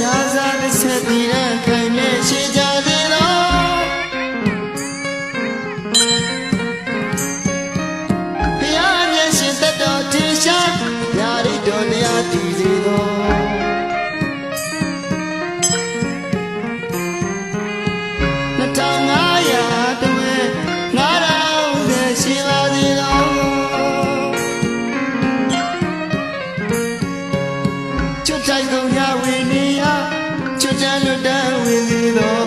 ညာစားတစ်ဆက်တည်တဲ့ ချွတ်တိုင်ကုန်ရဝေနေရချွတ်တန်လွတ်တန်ဝေစီတော်